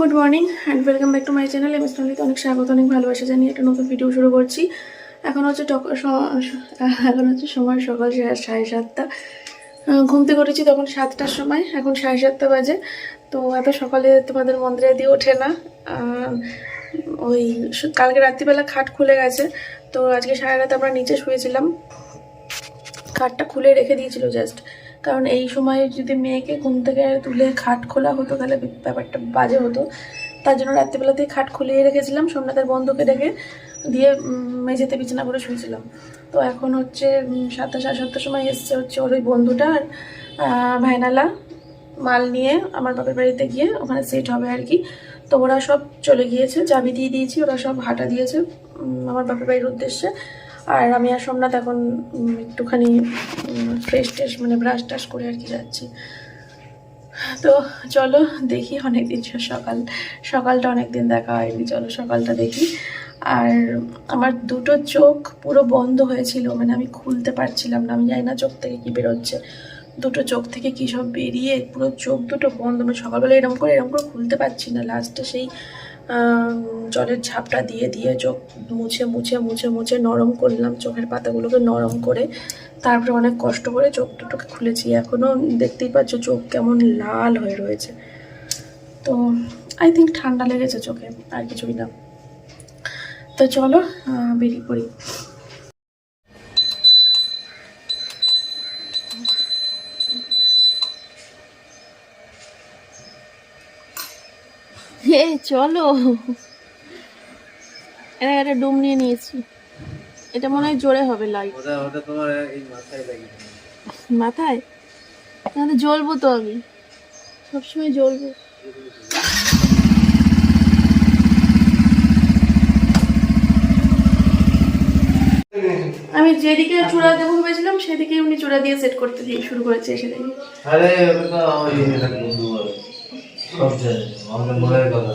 Good morning and welcome back to my channel M S অনেক স্বাগত, অনেক ভালোবাসা জানিয়ে একটা নতুন ভিডিও শুরু করছি। এখন হচ্ছে এখন হচ্ছে সময় সকাল সাড়ে সাতটা। ঘুম থেকে উঠেছি তখন সাতটার সময়, এখন সাড়ে সাতটা বাজে। তো এত সকালে তোমাদের মন্দিরে দিয়ে ওঠে না। ওই কালকে রাত্রিবেলা খাট খুলে গেছে। তো আজকে সাড়ে রাতে আমরা নিচে শুয়েছিলাম। খাটটা খুলে রেখে দিয়েছিল জাস্ট কারণ এই সময় যদি মেয়েকে ঘুম থেকে তুলে খাট খোলা হতো, তাহলে ব্যাপারটা বাজে হতো। তার জন্য রাত্রিবেলাতেই খাট খুলিয়ে রেখেছিলাম, সোমনাথের বন্ধুকে দেখে দিয়ে মেঝেতে বিছানা করে শুয়েছিলাম। তো এখন হচ্ছে সাতটা সাড়ে সাতটার সময় এসছে হচ্ছে ওর ওই বন্ধুটা আর ভাইনালা মাল নিয়ে আমার বাপের বাড়িতে গিয়ে ওখানে সেট হবে আর কি। তো ওরা সব চলে গিয়েছে, চাবি দিয়ে দিয়েছি, ওরা সব হাঁটা দিয়েছে আমার বাপের বাড়ির উদ্দেশ্যে। আর আমি আর সোমনাথ এখন একটুখানি ফ্রেশ ট্রেশ মানে ব্রাশ টাশ করে আর কি যাচ্ছি। তো চলো দেখি অনেকদিন সকাল, সকালটা অনেকদিন দেখা হয়নি, চলো সকালটা দেখি। আর আমার দুটো চোখ পুরো বন্ধ হয়েছিল মানে আমি খুলতে পারছিলাম না, আমি জানি না চোখ থেকে কি বেরোচ্ছে। দুটো চোখ থেকে কী সব বেরিয়ে পুরো চোখ দুটো বন্ধ মানে সকালবেলা এরকম করে এরকম করে খুলতে পারছি না লাস্টে সেই জলের ঝাপটা দিয়ে দিয়ে চোখ মুছে মুছে মুছে মুছে নরম করলাম, চোখের পাতাগুলোকে নরম করে তারপরে অনেক কষ্ট করে চোখ দুটোকে খুলেছি। এখনও দেখতেই পাচ্ছ চোখ কেমন লাল হয়ে রয়েছে। তো আই থিঙ্ক ঠান্ডা লেগেছে চোখে, আর কিছুই না। তো চলো বেরিয়ে পড়ি হে চলো। এটা একটা ডুম নিয়ে নিয়েছি। এটা মনে হয় জোরে হবে লাইট ওটা ওটা তোমার এই মাথায় লাগে মাথায়? তাহলে জ্বলবো তো আমি। সবসময় জ্বলবো। আমি যেদিকে চূড়া দেবো ভেবেছিলাম সেদিকে উনি চূড়া দিয়ে সেট করতে দিয়ে শুরু করেছে এসে দেখি। আরে ওটা তো আমার এই এটা বন্ধু বলে। সব জানে আমাদের মনের কথা।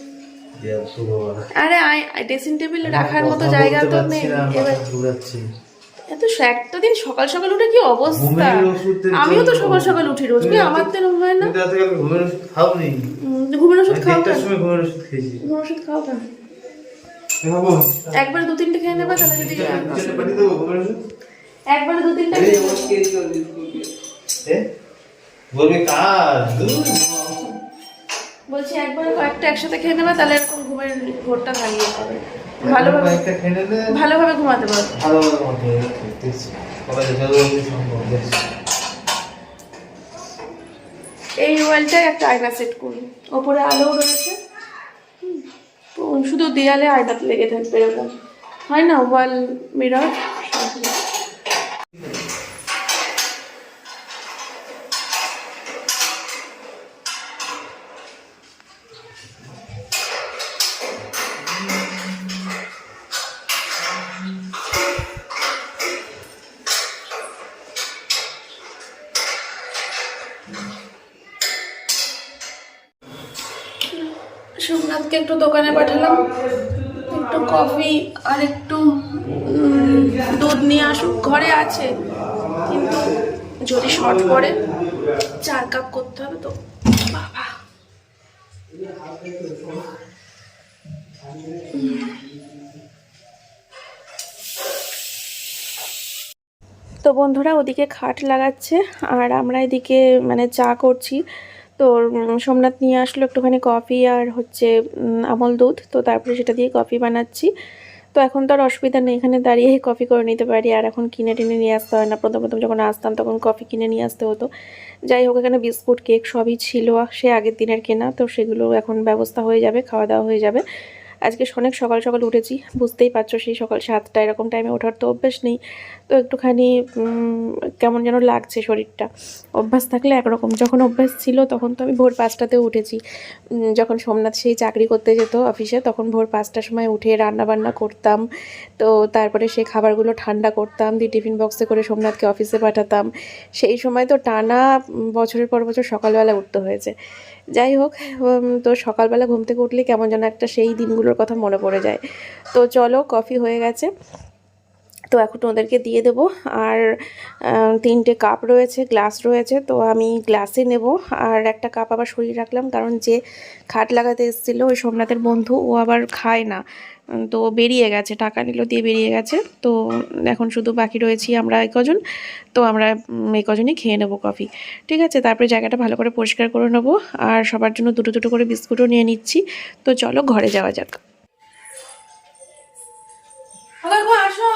আরে ড্রেসিং টেবিল রাখার মতো জায়গা তো নেই। এবার এত একটা দিন সকাল সকাল উঠে কি অবস্থা? আমিও তো সকাল সকাল উঠি রোজ কি আমার তো হয় না? ঘুমের ওষুধ খাওনি। উম, ঘুমের ওষুধ খাও সময় ঘুমের ওষুধ খেয়েছি। ঘুমের ওষুধ খাও বাবা একবারে দু তিনটে খেয়ে নেবে তাহলে যদি একবারে দু তিনটে বলবি কাজ বলছি একবারে কয়েকটা একসাথে খেয়ে নেবে তাহলে এরকম ঘুমের ঘোরটা ভাঙিয়ে যাবে ভালোভাবে ভালোভাবে ঘুমাতে পারবে। এই ওয়ালটায় একটা আয়না সেট করুন। ওপরে আলোও রয়েছে। শুধু দেয়ালে আয়নাতে লেগে থাকবে এরকম। হয় না ওয়াল মিরর সোমনাথকে একটু দোকানে পাঠালাম। একটু কফি আর একটু দুধ নিয়ে আসুক। ঘরে আছে, কিন্তু যদি শর্ট পড়ে, চার কাপ করতে হবে তো। বাবা। তো বন্ধুরা, ওদিকে খাট লাগাচ্ছে, আর আমরা এদিকে মানে চা করছি। তো সোমনাথ নিয়ে আসলো একটুখানি কফি আর হচ্ছে আমল দুধ। তো তারপরে সেটা দিয়ে কফি বানাচ্ছি। তো এখন তো আর অসুবিধা নেই, এখানে দাঁড়িয়ে কফি করে নিতে পারি। আর এখন কিনে টিনে নিয়ে আসতে হয় না। প্রথম প্রথম যখন আসতাম তখন কফি কিনে নিয়ে আসতে হতো। যাই হোক, এখানে বিস্কুট, কেক সবই ছিল। সে আগের দিনের কেনা, তো সেগুলো এখন ব্যবস্থা হয়ে যাবে, খাওয়া দাওয়া হয়ে যাবে। আজকে অনেক সকাল সকাল উঠেছি, বুঝতেই পারছ সেই সকাল সাতটা এরকম টাইমে ওঠার তো অভ্যাস নেই। তো একটুখানি কেমন যেন লাগছে শরীরটা। অভ্যাস থাকলে একরকম, যখন অভ্যাস ছিল তখন তো আমি ভোর পাঁচটাতে উঠেছি। যখন সোমনাথ সেই চাকরি করতে যেত অফিসে তখন ভোর পাঁচটার সময় উঠে রান্না বান্না করতাম। তো তারপরে সেই খাবারগুলো ঠান্ডা করতাম, দিয়ে টিফিন বক্সে করে সোমনাথকে অফিসে পাঠাতাম। সেই সময় তো টানা বছরের পর বছর সকালবেলা উঠতে হয়েছে। যাই হোক তো সকালবেলা ঘুম থেকে উঠলে কেমন যেন একটা সেই দিনগুলোর কথা মনে পড়ে যায়। তো চলো, কফি হয়ে গেছে। তো এখন ওদেরকে দিয়ে দেব। আর তিনটে কাপ রয়েছে, গ্লাস রয়েছে, তো আমি গ্লাসে নেব। আর একটা কাপ আবার সরিয়ে রাখলাম, কারণ যে খাট লাগাতে এসেছিল ওই সোমনাথের বন্ধু, ও আবার খায় না। তো বেরিয়ে গেছে টাকা নিল দিয়ে বেরিয়ে গেছে। তো এখন শুধু বাকি রয়েছি আমরা এই কজন তো আমরা এই কজনই খেয়ে নেব কফি। ঠিক আছে তারপরে জায়গাটা ভালো করে পরিষ্কার করে নেব আর সবার জন্য দুটো দুটো করে বিস্কুটও নিয়ে নিচ্ছি। তো চলো ঘরে যাওয়া যাক। আসো।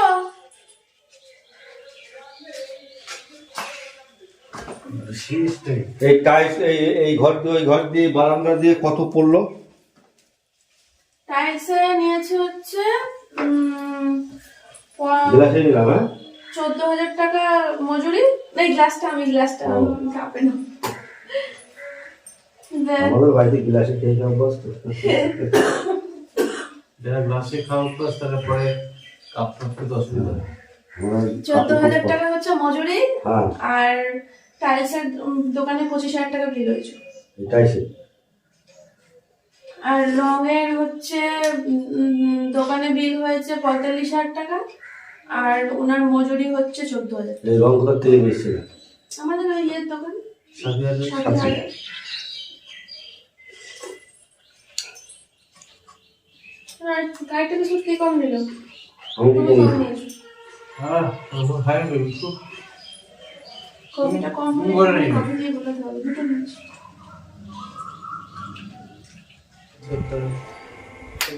এই টাইলস এই এই ঘর দিয়ে ওই ঘর দিয়ে বারান্দা দিয়ে কত পড়ল? নিয়েছে হচ্ছে হ্যাঁ? চোদ্দ হাজার টাকা মজুরি। এই গ্লাসটা আমি গ্লাসটা কাপে না। আমাদের বাড়িতে গ্লাসে খেয়ে খাওয়া অভ্যাস তো যারা গ্লাসে খাওয়া অভ্যাস তারা পরে কাপ টাপ অসুবিধা চোদ্দ হাজার টাকা হচ্ছে মজুরি। হ্যাঁ। আর টাইলসের দোকানে পঁচিশ হাজার টাকা বিল হয়েছে। আর রঙের হচ্ছে দোকানে বিল হয়েছে পঁয়তাল্লিশ হাজার টাকা আর ওনার মজুরি হচ্ছে চোদ্দ হাজার এই রং ঘর থেকে বেশি আমাদের ওই ইয়ের দোকান। আর গাড়িটা বিস্কুট কে কম দিল আমি কি কম নিয়েছো হ্যাঁ তখন খাই না বিস্কুট কফিটা কম। কফি দিয়ে দুটো নিয়েছি। করতে হবে।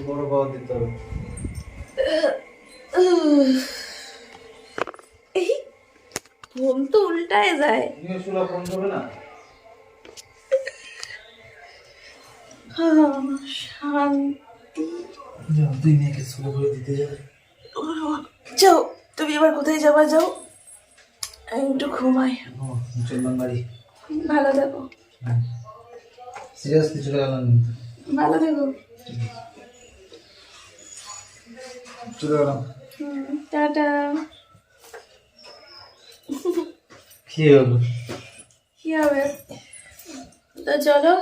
বড় পাওয়া দিতে হবে। এই ঘুম তো উল্টায় যায়। নিয়ে ফোন করবে না? শান্তি। যাও তুই মেয়েকে চুলা করে দিতে যাবে। যাও তুমি এবার কোথায় যাবা যাও। আমি একটু ঘুমাই। মুসলমান বাড়ি। ভালো দেখো সিরিয়াসলি চলে গেলাম। ভালো দেখো চলে গেলাম। টাটা। কি হবে কি হবে? তো চলো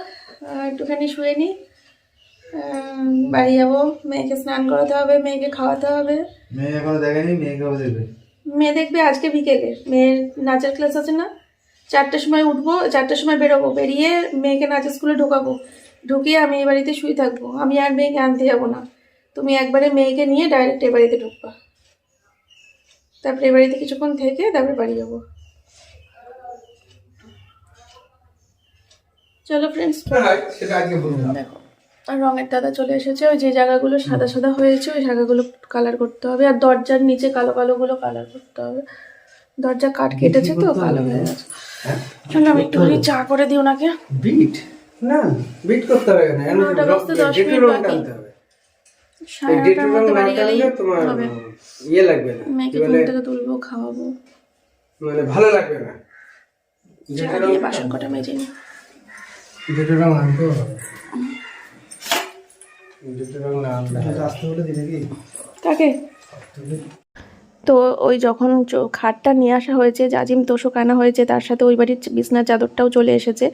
একটুখানি শুয়ে নি। বাড়ি যাব। মেয়েকে স্নান করাতে হবে মেয়েকে খাওয়াতে হবে। মেয়ে এখনও দেখেনি মেয়ে দেখবে? মেয়ে দেখবে আজকে বিকেলে। মেয়ের নাচের ক্লাস আছে না? চারটের সময় উঠবো চারটের সময় বেরোবো। বেরিয়ে মেয়েকে নাচের স্কুলে ঢোকাবো। ঢুকিয়ে আমি এই বাড়িতে শুয়ে থাকব। আমি আর মেয়েকে আনতে যাব না। তুমি একবারে মেয়েকে নিয়ে ডাইরেক্ট এ বাড়িতে ঢুকবা। তারপরে এ বাড়িতে কিছুক্ষণ থেকে তারপরে বাড়ি যাব। চলো ফ্রেন্ডস আজকে বলব দেখো। আর রঙের দাদা চলে এসেছে। ওই যে জায়গাগুলো সাদা সাদা হয়েছে ওই জায়গাগুলো কালার করতে হবে। আর দরজার নিচে কালো কালো গুলো কালার করতে হবে। দরজা কাঠ কেটেছে তো কালো হয়ে গেছে। চলো আমি একটুখানি চা করে দিই ওনাকে। বিট না বিট করতে হবে না এখন নটা বাজতে দশ মিনিট রং বাকি। টানতে হবে। এই সাড়ে ডেটুর রং মধ্যে না বাড়ি গেলেই টানলে তোমার হবে। ইয়ে লাগবে না মেয়েকে কি ঘুম থেকে তুলবো খাওয়াবো। মানে ভালো লাগবে না। চা ডেটুর রং দিয়ে বাসন কটা মেজে নিই ডেটুর রং আনতেও হবে। ডেটুর রং না আনলে আসতে বলে দিলে কি? তাকে তো ওই যখন খাটটা নিয়ে আসা হয়েছে, জাজিম তোষক আনা হয়েছে, তার সাথে ওই বাড়ির বিছনার চাদরটাও চলে এসেছে।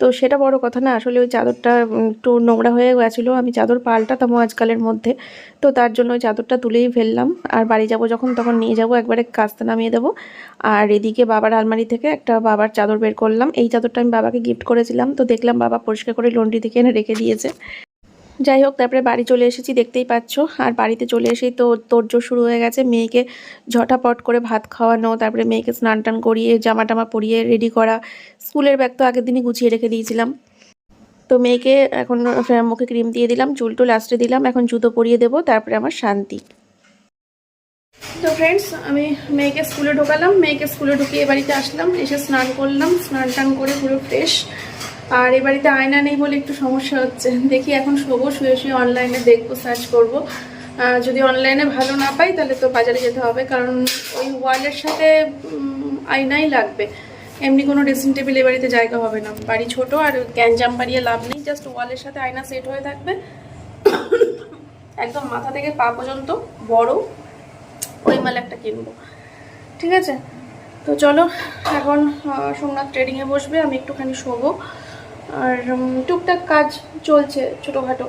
তো সেটা বড় কথা না, আসলে ওই চাদরটা একটু নোংরা হয়ে গেছিল। আমি চাদর পাল্টাতাম আজকালের মধ্যে। তো তার জন্য ওই চাদরটা তুলেই ফেললাম। আর বাড়ি যাব যখন, তখন নিয়ে যাব, একবারে কাস্তে নামিয়ে দেবো। আর এদিকে বাবার আলমারি থেকে একটা বাবার চাদর বের করলাম। এই চাদরটা আমি বাবাকে গিফট করেছিলাম। তো দেখলাম বাবা পরিষ্কার করে লন্ড্রি থেকে এনে রেখে দিয়েছে। যাই হোক, তারপরে বাড়ি চলে এসেছি, দেখতেই পাচ্ছ। আর বাড়িতে চলে এসেই তো তোরজোর শুরু হয়ে গেছে। মেয়েকে ঝটাপট করে ভাত খাওয়ানো, তারপরে মেয়েকে স্নান টান করিয়ে জামা টামা পরিয়ে রেডি করা। স্কুলের ব্যাগ তো আগের দিনই গুছিয়ে রেখে দিয়েছিলাম। তো মেয়েকে এখন মুখে ক্রিম দিয়ে দিলাম চুলটো লাস্টে দিলাম, এখন জুতো পরিয়ে দেবো, তারপরে আমার শান্তি। তো ফ্রেন্ডস আমি মেয়েকে স্কুলে ঢোকালাম। মেয়েকে স্কুলে ঢুকিয়ে বাড়িতে আসলাম, এসে স্নান করলাম, স্নান টান করে পুরো ফ্রেশ আর এ বাড়িতে আয়না নেই বলে একটু সমস্যা হচ্ছে। দেখি এখন শোবো, শুয়ে শুয়ে অনলাইনে দেখব সার্চ করব। যদি অনলাইনে ভালো না পাই তাহলে তো বাজারে যেতে হবে, কারণ ওই ওয়ালের সাথে আয়নাই লাগবে। এমনি কোনো ড্রেসিং টেবিল এ বাড়িতে জায়গা হবে না। বাড়ি ছোট আর গ্যাঞ্জাম বাড়িয়ে লাভ নেই জাস্ট ওয়ালের সাথে আয়না সেট হয়ে থাকবে। একদম মাথা থেকে পা পর্যন্ত বড় ওই মাল একটা কিনবো। ঠিক আছে? তো চলো, এখন সোমনাথ ট্রেডিংয়ে বসবে, আমি একটুখানি শোবো। আর টুকটাক কাজ চলছে ছোটোখাটো।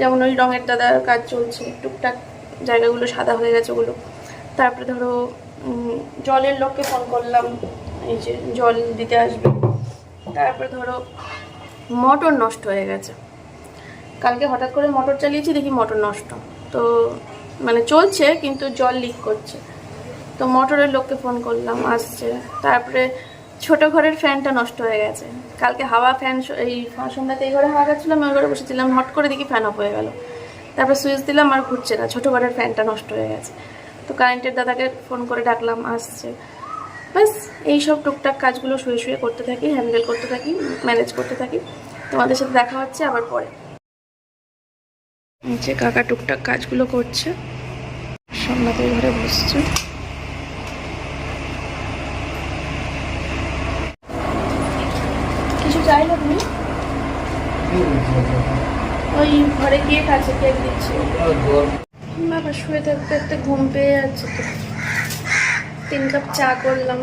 যেমন ওই রঙের দাদার কাজ চলছে, টুকটাক জায়গাগুলো সাদা হয়ে গেছে ওগুলো। তারপরে ধরো জলের লোককে ফোন করলাম, এই যে জল দিতে আসবে। তারপরে ধরো, মোটর নষ্ট হয়ে গেছে। কালকে হঠাৎ করে মোটর চালিয়েছি, দেখি মোটর নষ্ট। তো মানে চলছে, কিন্তু জল লিক করছে। তো মটরের লোককে ফোন করলাম, আসছে। তারপরে ছোট ঘরের ফ্যানটা নষ্ট হয়ে গেছে। কালকে হাওয়া ফ্যান এই সন্ধ্যাতে এই ঘরে হাওয়া গেছিলাম ওই ঘরে বসেছিলাম হট করে দেখি ফ্যান অফ হয়ে গেল। তারপর সুইচ দিলাম, আর ঘুরছে না। ছোট ঘরের ফ্যানটা নষ্ট হয়ে গেছে। তো কারেন্টের দাদাকে ফোন করে ডাকলাম, আসছে। ব্যাস এইসব টুকটাক কাজগুলো শুয়ে শুয়ে করতে থাকি, হ্যান্ডেল করতে থাকি, ম্যানেজ করতে থাকি। তোমাদের সাথে দেখা হচ্ছে আবার পরে। নিচে কাকা টুকটাক কাজগুলো করছে সোমনাথের ঘরে বসছে কিছু চাইলে তুমি ওই ঘরে গিয়ে কাছে কেক দিচ্ছি। বাবা শুয়ে থাকতে থাকতে ঘুম পেয়ে যাচ্ছে তো। তিন কাপ চা করলাম।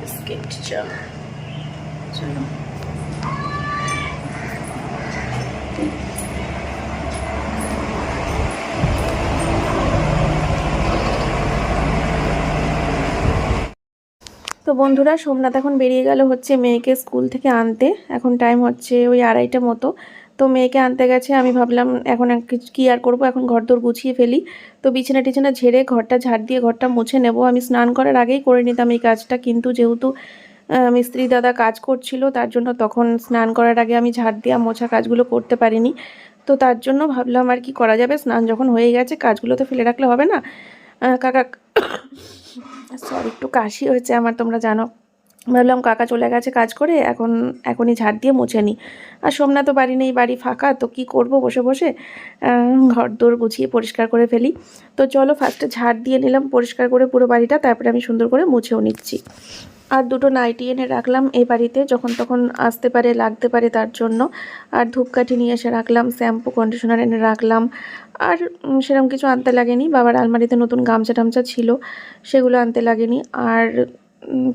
বিস্কিট, চা। চলো। বন্ধুরা, সোমনাথ এখন বেরিয়ে গেল হচ্ছে মেয়েকে স্কুল থেকে আনতে। এখন টাইম হচ্ছে ওই আড়াইটা মতো। তো মেয়েকে আনতে গেছে, আমি ভাবলাম এখন কি আর করব? এখন ঘর দোর গুছিয়ে ফেলি। তো বিছানা টিছানা ঝেড়ে ঘরটা ঝাড় দিয়ে ঘরটা মুছে নেব। আমি স্নান করার আগেই করে নিতাম এই কাজটা। কিন্তু যেহেতু মিস্ত্রি দাদা কাজ করছিল, তার জন্য তখন স্নান করার আগে আমি ঝাড় দেওয়া মোছা কাজগুলো করতে পারিনি। তো তার জন্য ভাবলাম আর কি করা যাবে? স্নান যখন হয়ে গেছে, কাজগুলো তো ফেলে রাখলে হবে না। কাকা সরি একটু কাশি হয়েছে আমার, তোমরা জানো। ভাবলাম, কাকা চলে গেছে কাজ করে, এখন, এখনই ঝাড় দিয়ে মুছে নিই আর সোমনাথ তো বাড়ি নেই, বাড়ি ফাঁকা, তো কি করব বসে বসে? ঘর দোর গুছিয়ে পরিষ্কার করে ফেলি। তো চলো ফার্স্টে ঝাড় দিয়ে নিলাম, পরিষ্কার করে পুরো বাড়িটা, তারপরে আমি সুন্দর করে মুছেও নিচ্ছি। আর দুটো নাইটি এনে রাখলাম এই বাড়িতে, যখন তখন আসতে পারে, লাগতে পারে তার জন্য। আর ধূপকাঠি নিয়ে এসে রাখলাম, শ্যাম্পু কন্ডিশনার এনে রাখলাম। আর সেরকম কিছু আনতে লাগেনি। বাবার আলমারিতে নতুন গামছা টামছা ছিল, সেগুলো আনতে লাগেনি। আর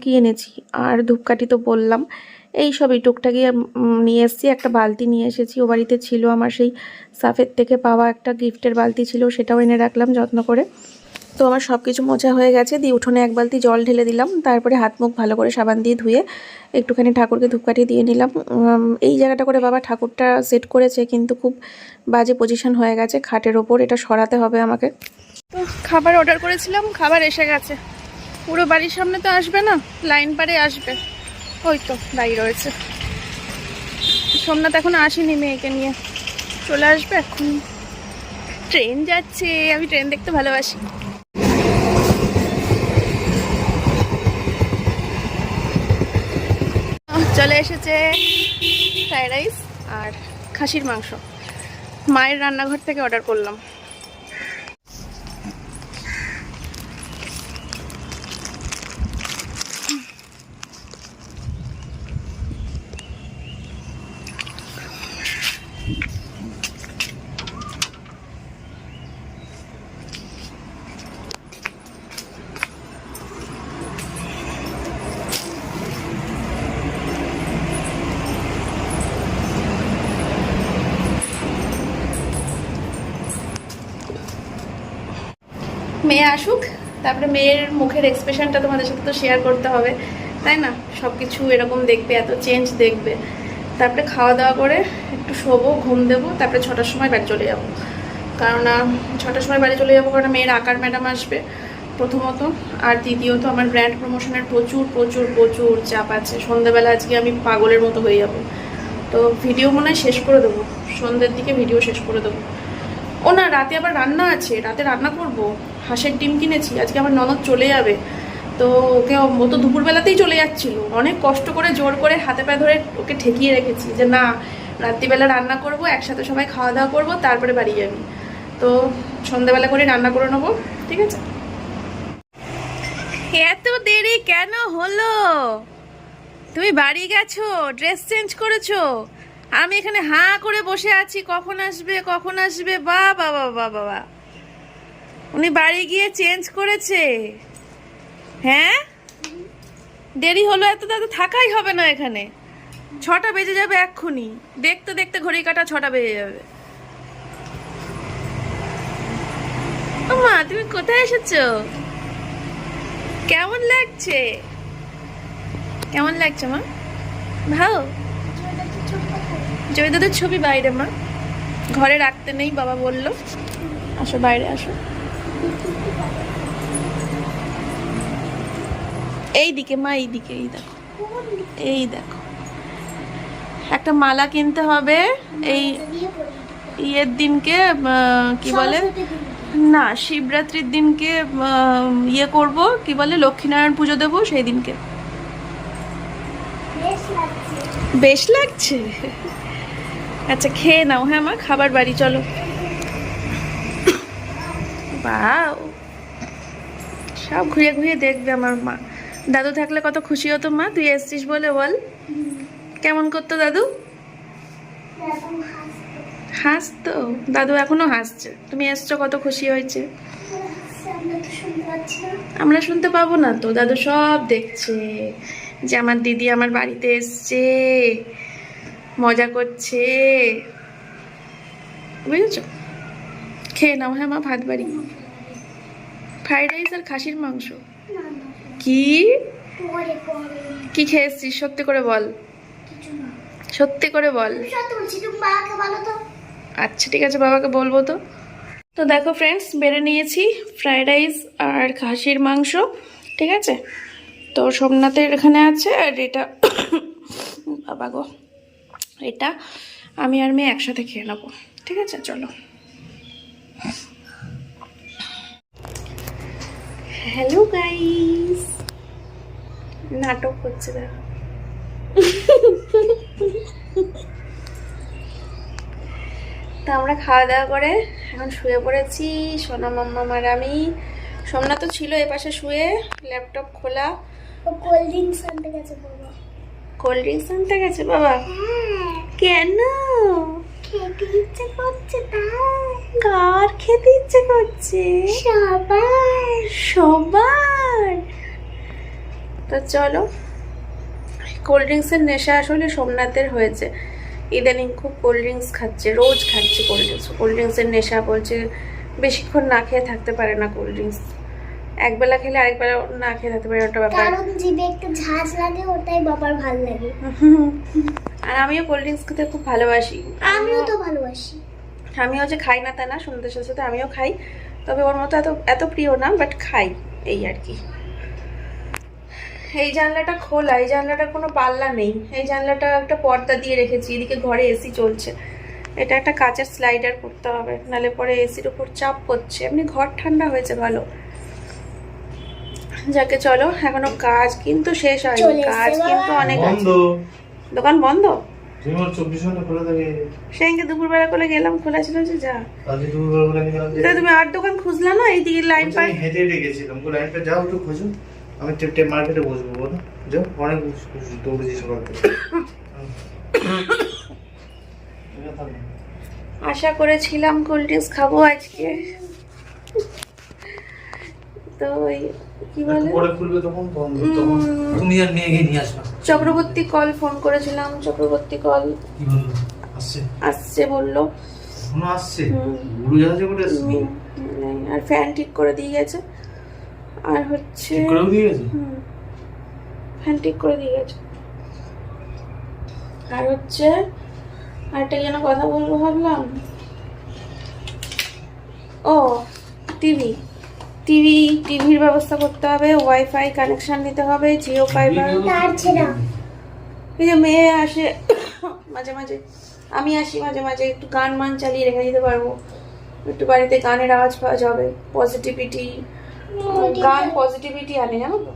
কি এনেছি? আর ধূপকাঠি তো বললাম। এই সবই টুকটাকি নিয়ে এসেছি, একটা বালতি নিয়ে এসেছি। ও বাড়িতে ছিল আমার সেই সাফের থেকে পাওয়া একটা গিফটের বালতি ছিল, সেটাও এনে রাখলাম যত্ন করে। তো আমার সব কিছু মোছা হয়ে গেছে। দিয়ে উঠোনে এক বালতি জল ঢেলে দিলাম। তারপরে হাত মুখ ভালো করে সাবান দিয়ে ধুয়ে একটুখানি ঠাকুরকে ধূপকাঠি দিয়ে নিলাম। এই জায়গাটা করে বাবা ঠাকুরটা সেট করেছে, কিন্তু খুব বাজে পজিশন হয়ে গেছে খাটের ওপর। এটা সরাতে হবে আমাকে। তো খাবার অর্ডার করেছিলাম, খাবার এসে গেছে। পুরো বাড়ির সামনে তো আসবে না লাইন পারে আসবে। ওই তো, দাঁড়িয়ে রয়েছে। সোমনাথ এখন আসেনি মেয়েকে নিয়ে। চলে আসবে এখন। ট্রেন যাচ্ছে, আমি ট্রেন দেখতে ভালোবাসি। চলে এসেছে ফ্রাইড রাইস আর খাসির মাংস। মায়ের রান্নাঘর থেকে অর্ডার করলাম। মেয়ে আসুক, তারপরে মেয়ের মুখের এক্সপ্রেশনটা তোমাদের সাথে তো শেয়ার করতে হবে, তাই না? সব কিছু এরকম দেখবে, এত চেঞ্জ দেখবে। তারপরে খাওয়া দাওয়া করে একটু শোবো, ঘুম দেবো, তারপরে ছটার সময় বাড়ি চলে যাব। কারণ ছটার সময় বাড়ি চলে যাব কারণ মেয়ের আকার ম্যাডাম আসবে, প্রথমত। আর দ্বিতীয়ত আমার ব্র্যান্ড প্রমোশনের প্রচুর প্রচুর প্রচুর চাপ আছে। সন্ধ্যাবেলা আজকে আমি পাগলের মতো হয়ে যাব। তো ভিডিও মনে হয় শেষ করে দেবো। সন্ধ্যের দিকে ভিডিও শেষ করে দেবো। ও না, রাতে আবার রান্না আছে। রাতে রান্না করব? হাঁসের ডিম কিনেছি, আজকে আমার ননদ চলে যাবে। তো ওকে ও তো দুপুরবেলাতেই চলে যাচ্ছিল। অনেক কষ্ট করে, জোর করে হাতে পায়ে ধরে ওকে ঠেকিয়ে রেখেছি যে, না, রাত্রিবেলা রান্না করব, একসাথে সবাই খাওয়া দাওয়া করব, তারপরে বাড়ি যাবি। তো সন্ধ্যাবেলা করে রান্না করে নেব, ঠিক আছে? এত দেরি কেন হলো? তুমি বাড়ি গেছো, ড্রেস চেঞ্জ করেছ। আমি এখানে হাঁ করে বসে আছি, কখন আসবে কখন আসবে? বা বাবা বাবা বাবা উনি বাড়ি গিয়ে চেঞ্জ করেছে। হ্যাঁ? দেরি হলো, এত তাতে থাকাই হবে না এখানে। ছটা বেজে যাবে এক্ষুনি। দেখতে দেখতে ঘড়ি কাটা ছটা বেজে যাবে। মা, তুমি কোথায় এসেছ? কেমন লাগছে? কেমন লাগছে মা? ভালো? জয় দাদার ছবি বাইরে মা। ঘরে রাখতে নেই, বাবা বলল। আসো বাইরে, আসো। এই দিকে মা এই দিকে এই দেখো। এই দেখো। একটা মালা কিনতে হবে এই ইয়ের দিনকে কি বলে? না শিবরাত্রির দিনকে ইয়ে করব কি বলে লক্ষ্মীনারায়ণ পুজো দেবো সেই দিনকে। বেশ লাগছে? আচ্ছা খেয়ে নাও হ্যাঁ মা খাবার বাড়ি চলো। বাও সব ঘুরিয়ে ঘুরিয়ে দেখবে আমার মা। দাদু থাকলে কত খুশি হতো মা, তুই এসছিস বলে বল। কেমন করতো দাদু? হাসতো। দাদু এখনও হাসছে। তুমি এসছো, কত খুশি হয়েছে। আমরা শুনতে পাবো না তো, দাদু সব দেখছে যে আমার দিদি আমার বাড়িতে এসছে, মজা করছে। বুঝেছ? খেয়ে নাও হ্যাঁ মা, ভাত বাড়ি। ফ্রাইড রাইস আর খাসির মাংস। কি? কি খেয়ে এসছিস? সত্যি করে বল। সত্যি করে বল। আচ্ছা ঠিক আছে, বাবাকে বলব তো। তো দেখো ফ্রেন্ডস বেড়ে নিয়েছি ফ্রাইড রাইস আর খাসির মাংস, ঠিক আছে? তো সোমনাথের এখানে আছে আর এটা, বাবা গো, এটা আমি আর মেয়ে একসাথে খেয়ে নেব, ঠিক আছে? চলো। গাইস নাটক হচ্ছে দেখো। তা আমরা খাওয়া দাওয়া করে এখন শুয়ে পড়েছি সোনা মাম্মা আর আমি। সোমনাথ তো ছিল এ পাশে শুয়ে ল্যাপটপ খোলা। কোল্ড ড্রিঙ্কস আনতে গেছে বাবা। কোল্ড ড্রিঙ্কস আনতে গেছে বাবা? কেন? খেতে ইচ্ছে করছে তাই। কার খেতে ইচ্ছে করছে? সবাই সবার? তো চলো। কোল্ড ড্রিঙ্কসের নেশা আসলে সোমনাথের হয়েছে। ইদানিং খুব কোল্ড ড্রিঙ্কস খাচ্ছে রোজ খাচ্ছে কোল্ড ড্রিঙ্কস কোল্ড ড্রিঙ্কসের নেশা বলছে বেশিক্ষণ না খেয়ে থাকতে পারে না কোল্ড ড্রিঙ্কস একবেলা খেলে আরেকবেলা না খেয়ে থাকতে পারে ওটা ব্যাপার। কারণ জিভে একটু ঝাঁজ লাগে ওটাই বাবার ভালো লাগে। আর আমিও কোল্ড ড্রিঙ্কস খেতে খুব ভালোবাসি। আমিও তো ভালোবাসি। আমিও যে খাই না তা না সন্ধ্যের সাথে সাথে আমিও খাই। তবে ওর মতো এত এত প্রিয় না বাট খাই এই আর কি। এই জানলাটা খোলা এই জানলাটার কোনো পাল্লা নেই। এই জানলাটা একটা পর্দা দিয়ে রেখেছি এদিকে ঘরে এসি চলছে। এটা একটা কাঁচের স্লাইডার করতে হবে নালে পরে এসির উপর চাপ পড়ছে। এমনি ঘর ঠান্ডা হয়েছে ভালো। যাকে চলো এখনও কাজ কিন্তু শেষ হয়নি। কাজ কিন্তু অনেক আছে। দোকান বন্ধ? সেদিনকে দুপুরবেলা করে গেলাম খোলা ছিল যে যা। তুমি আর দোকান খুঁজলা না? এইদিকে লাইন পাই আমি হেঁটে হেঁটে গেছিলাম। লাইনটা যাও একটু খোঁজো। আমি টেপটে মার্কেটে বসবো বলো। যাও অনেক দৌড়েছি সকাল থেকে। আশা করেছিলাম কোল্ড ড্রিঙ্কস খাব আজকে। তো কি বলে? পরে খুলবে তখন তখন তখন তুমি আর মেয়ে গিয়ে নিয়ে আসবা। চক্রবর্তী কল ফোন করেছিলাম চক্রবর্তী কল কি বলল? আসছে। আসছে বলল। এখনও আসছে। বুড়ো জাহাজে করে আসছে আর ফ্যান ঠিক করে দিয়ে গেছে। আর হচ্ছে ফ্যান ঠিক করে দিয়ে গেছে। আর হচ্ছে আরেকটা যেন কথা বলব ভাবলাম? ও টিভি। টিভি টিভির ব্যবস্থা করতে হবে ওয়াইফাই কানেকশন নিতে হবে জিও ফাইবার। এই যে মেয়ে আসে মাঝে মাঝে। আমি আসি মাঝে মাঝে একটু গান মান চালিয়ে রেখে দিতে পারব। একটু বাড়িতে গানের আওয়াজ পাওয়া যাবে পজিটিভিটি গান পজিটিভিটি আনে জানো তো?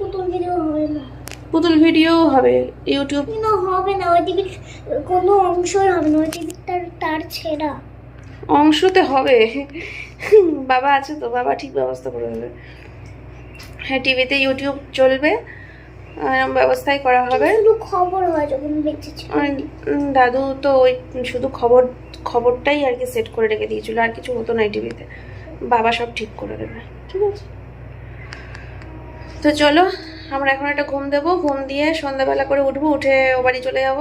পুতুল ভিডিও হবে না। পুতুল ভিডিও হবে ইউটিউব হবে না ওই টিভির কোনো অংশই হবে না ওই টিভির তার ছেঁড়া। অংশতে হবে। বাবা আছে তো বাবা ঠিক ব্যবস্থা করে দেবে। হ্যাঁ টিভিতে ইউটিউব চলবে এরম ব্যবস্থাই করা হবে। শুধু খবর হয় যখন দেখেছি দাদু তো ওই শুধু খবর খবরটাই আর কি সেট করে রেখে দিয়েছিল আর কিছু হতো না টিভিতে বাবা সব ঠিক করে দেবে ঠিক আছে? তো চলো আমরা এখন একটা ঘুম দেবো ঘুম দিয়ে সন্ধ্যাবেলা করে উঠবো উঠে ও বাড়ি চলে যাব।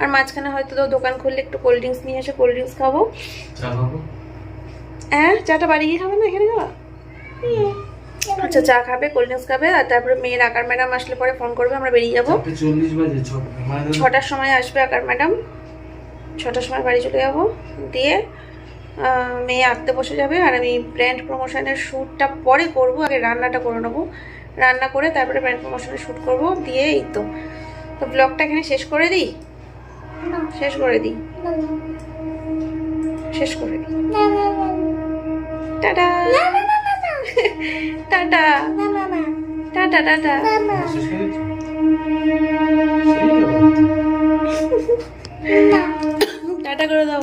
আর মাঝখানে হয়তো দোকান খুললে একটু কোল্ড ড্রিঙ্কস নিয়ে এসে কোল্ড ড্রিঙ্কস খাব। হ্যাঁ চাটা বাড়ি গিয়ে খাবে না এখানে খাওয়া আচ্ছা চা খাবে কোল্ড ড্রিঙ্কস খাবে আর তারপরে মেয়ের আকার ম্যাডাম আসলে পরে ফোন করবে আমরা বেরিয়ে যাব। মানে ছটার সময় আসবে আকার ম্যাডাম ছটার সময় বাড়ি চলে যাব দিয়ে মেয়ে আঁকতে বসে যাবে আর আমি ব্র্যান্ড প্রমোশনের শ্যুটটা পরে করব, আগে রান্নাটা করে নেব। রান্না করে তারপরে ব্র্যান্ড প্রমোশনের শ্যুট করব, দিয়ে এই তো। তো ব্লগটা এখানে শেষ করে দিই? শেষ করে দিই? শেষ করে দিই। Tata. Tata. Tata tata. Tata করে দাও।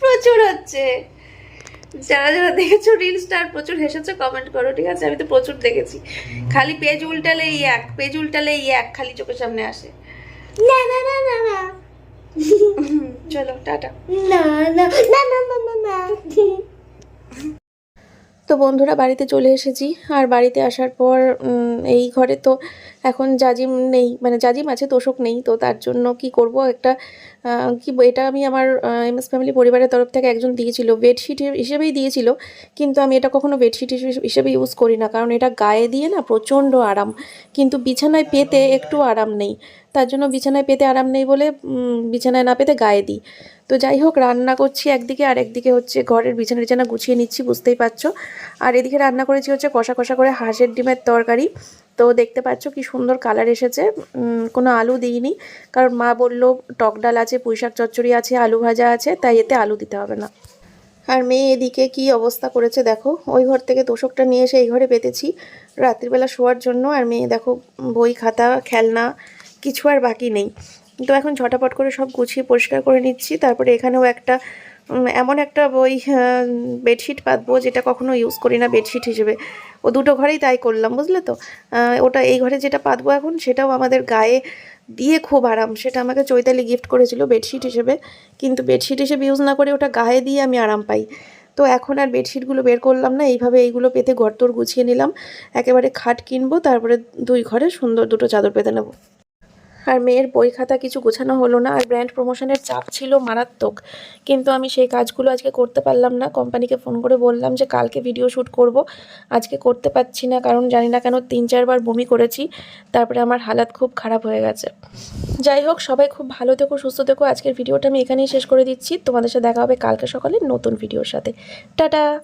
প্রচুর হচ্ছে। যারা যারা দেখেছ রিলসটা আর প্রচুর হেসেছো কমেন্ট করো ঠিক আছে? আমি তো প্রচুর দেখেছি। খালি পেজ উল্টালে এই এক পেজ উল্টালে এই এক খালি চোখের সামনে আসে। না না না না না চলো টাটা। না না না না না না না তো বন্ধুরা বাড়িতে চলে এসেছি। আর বাড়িতে আসার পর এই ঘরে তো এখন জাজিম নেই মানে জাজিম আছে, তোষক নেই, তো তার জন্য কি করব? একটা কি এটা আমি আমার এম এস ফ্যামিলি পরিবারের তরফ থেকে একজন দিয়েছিল বেডশিট হিসেবেই দিয়েছিল। কিন্তু আমি এটা কখনো বেডশিট হিসেবে ইউজ করি না, কারণ এটা গায়ে দিয়ে না প্রচণ্ড আরাম। কিন্তু বিছানায় পেতে একটু আরাম নেই। তার জন্য বিছানায় পেতে আরাম নেই বলে বিছানায় না পেতে গায়ে দিই। তো যাই হোক, রান্না করছি একদিকে আর একদিকে হচ্ছে ঘরের বিছানা বিছানা গুছিয়ে নিচ্ছি, বুঝতেই পারছ। আর এদিকে রান্না করেছি হচ্ছে কষা কষা করে হাঁসের ডিমের তরকারি। তো দেখতে পাচ্ছ কি সুন্দর কালার এসেছে। কোনো আলু দিইনি, কারণ মা বলল টক ডাল আছে পুঁইশাক চচ্চড়ি আছে, আলু ভাজা আছে, তাই এতে আলু দিতে হবে না। আর মেয়ে এদিকে কি অবস্থা করেছে দেখো, ওই ঘর থেকে তোষকটা নিয়ে এসে এই ঘরে পেতেছি রাত্রিবেলা শোয়ার জন্য, আর মেয়ে দেখো বই, খাতা, খেলনা, কিছু আর বাকি নেই। তো এখন ঝটাপট করে সব গুছিয়ে পরিষ্কার করে নিচ্ছি। তারপরে এখানেও একটা এমন একটা বই বেডশিট পাতবো যেটা কখনো ইউজ করি না বেডশিট হিসেবে। ও দুটো ঘরেই তাই করলাম, বুঝলে তো? ওটা এই ঘরে যেটা পাতবো এখন সেটাও আমাদের গায়ে দিয়ে খুব আরাম। সেটা আমাকে চৈতালি গিফট করেছিল বেডশিট হিসেবে। কিন্তু বেডশিট হিসেবে ইউজ না করে ওটা গায়ে দিয়ে আমি আরাম পাই। তো এখন আর বেডশিটগুলো বের করলাম না, এইভাবে এইগুলো পেতে ঘর তোর গুছিয়ে নিলাম। একেবারে খাট কিনবো, তারপরে দুই ঘরে সুন্দর দুটো চাদর পেতে নেব। আর মেয়ের বই খাতা কিছু গোছানো হলো না, আর ব্র্যান্ড প্রমোশনের চাপ ছিল মারাত্মক। কিন্তু আমি সেই কাজগুলো আজকে করতে পারলাম না। কোম্পানিকে ফোন করে বললাম যে, কালকে ভিডিও শ্যুট করব। আজকে করতে পারছি না, কারণ জানি না কেন তিন চারবার বমি করেছি। তারপরে আমার হালাত খুব খারাপ হয়ে গেছে। যাই হোক, সবাই খুব ভালো থেকো, সুস্থ থেকো। আজকের ভিডিওটা আমি এখানেই শেষ করে দিচ্ছি। তোমাদের সাথে দেখা হবে কালকে সকালে নতুন ভিডিওর সাথে। টাটা!